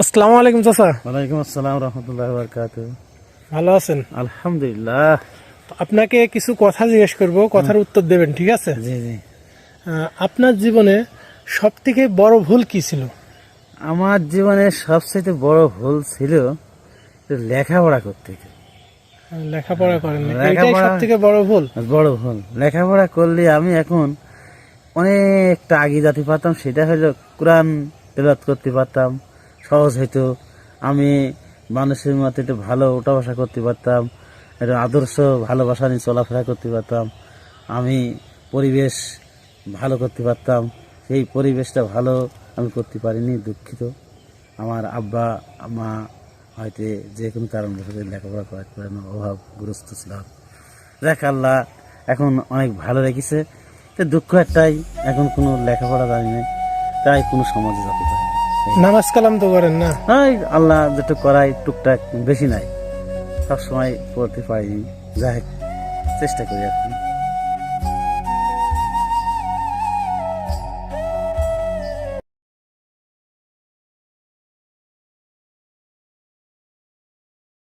আসসালামু আলাইকুম চাচা। ওয়ালাইকুম আসসালাম রহমতুল্লাহ বরকাত ভালো আছেন? আলহামদুলিল্লাহ। আপনাকে কিছু কথা জিজ্ঞেস করব কথার উত্তর দেবেন ঠিক আছে? জি জি। আপনার জীবনে সব থেকে বড় ভুল কি ছিল? আমার জীবনে সবচেয়ে বড় ভুল ছিল লেখাপড়া করতে। লেখাপড়া করেন এটাই লেখাপড়া- সব থেকে বড় ভুল? বড় ভুল। লেখাপড়া করলে আমি এখন অনেকটা আগে যেতে পারতাম সেটা হলো কোরআন তেলাত করতে পারতাম। সহজ হইতো। আমি মানুষের মতো একটু ভালো ওঠা বসা করতে পারতাম, একটু আদর্শ ভালোবাসা নিয়ে চলাফেরা করতে পারতাম। আমি পরিবেশ ভালো করতে পারতাম। সেই পরিবেশটা ভালো আমি করতে পারিনি, দুঃখিত। আমার আব্বা, মা হয়তো যে কোনো কারণবশত লেখাপড়া করাতে পারে না অভাবগ্রস্ত ছিলাম দেখ আল্লাহ, এখন অনেক ভালো রেখেছে। তো দুঃখ একটাই, এখন কোনো লেখাপড়া জানি না। তাই কোনো সমাজে যেতে। নামাজ কালাম তো করেন না? এই আল্লাহ যেটুক করাই টুকটাক বেশি নাই। সবসময় পড়তে পারি, যাই চেষ্টা করি আর কি।